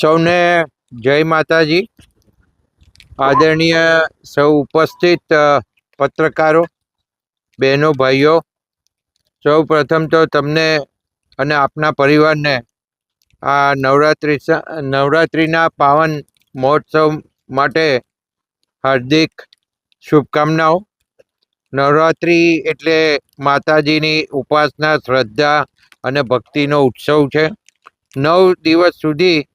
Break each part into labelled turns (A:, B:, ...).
A: સૌને જય માતાજી. આદરણીય સૌ ઉપસ્થિત પત્રકારો, બહેનો, ભાઈઓ. સૌ પ્રથમ તો તમને અને આપના પરિવારને આ નવરાત્રિ નવરાત્રિના પાવન મહોત્સવ માટે હાર્દિક શુભકામનાઓ. નવરાત્રિ એટલે માતાજીની ઉપાસના, શ્રદ્ધા અને ભક્તિનો ઉત્સવ છે. નવ દિવસ સુધી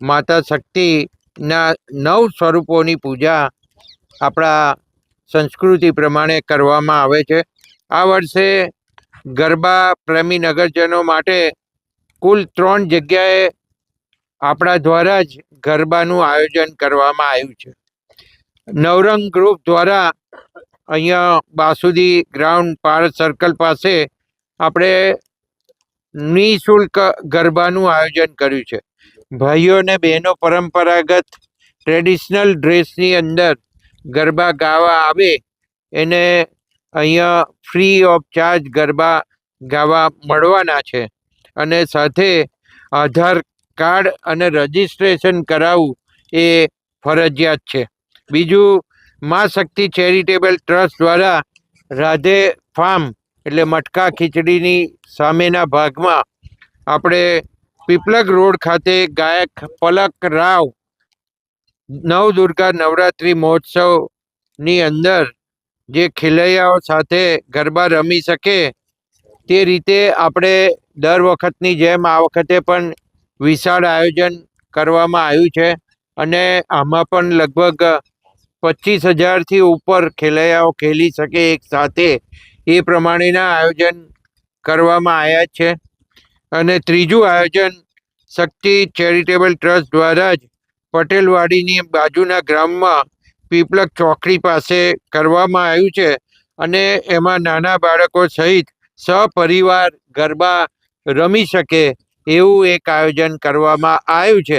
A: માતા શક્તિના નવ સ્વરૂપોની પૂજા આપણા સંસ્કૃતિ પ્રમાણે કરવામાં આવે છે. આ વર્ષે ગરબા પ્રેમી નગરજનો માટે કુલ ત્રણ જગ્યાએ આપણા દ્વારા જ ગરબાનું આયોજન કરવામાં આવ્યું છે. નવરંગ ગ્રુપ દ્વારા અહીંયા બાસુદી ગ્રાઉન્ડ પારસ સર્કલ પાસે આપણે નિઃશુલ્ક ગરબાનું આયોજન કર્યું છે. ભાઈઓ અને બહેનો પરંપરાગત ટ્રેડિશનલ ડ્રેસની અંદર ગરબા ગાવા આવે, એને અહીંયા ફ્રી ઓફ ચાર્જ ગરબા ગાવા મળવાના છે. અને સાથે આધાર કાર્ડ અને રજિસ્ટ્રેશન કરાવવું એ ફરજિયાત છે. બીજું, મા શક્તિ ચેરિટેબલ ટ્રસ્ટ દ્વારા રાધે ફાર્મ એટલે મટકા ખીચડીની સામેના ભાગમાં આપણે પીપલગ રોડ ખાતે ગાયક પલક રાવ નવદુર્ગા નવરાત્રિ મહોત્સવની અંદર જે ખેલૈયાઓ સાથે ગરબા રમી શકે તે રીતે આપણે દર વખતની જેમ આ વખતે પણ વિશાળ આયોજન કરવામાં આવ્યું છે અને આમાં પણ લગભગ પચીસ હજારથી ઉપર ખેલૈયાઓ ખેલી શકે એક સાથે. એ પ્રમાણેના આયોજન કરવામાં આવ્યા છે. અને ત્રીજું આયોજન શક્તિ ચેરિટેબલ ટ્રસ્ટ દ્વારા જ પટેલવાડીની બાજુના ગ્રામમાં પીપલક ચોકડી પાસે કરવામાં આવ્યું છે અને એમાં નાના બાળકો સહિત સપરિવાર ગરબા રમી શકે એવું એક આયોજન કરવામાં આવ્યું છે.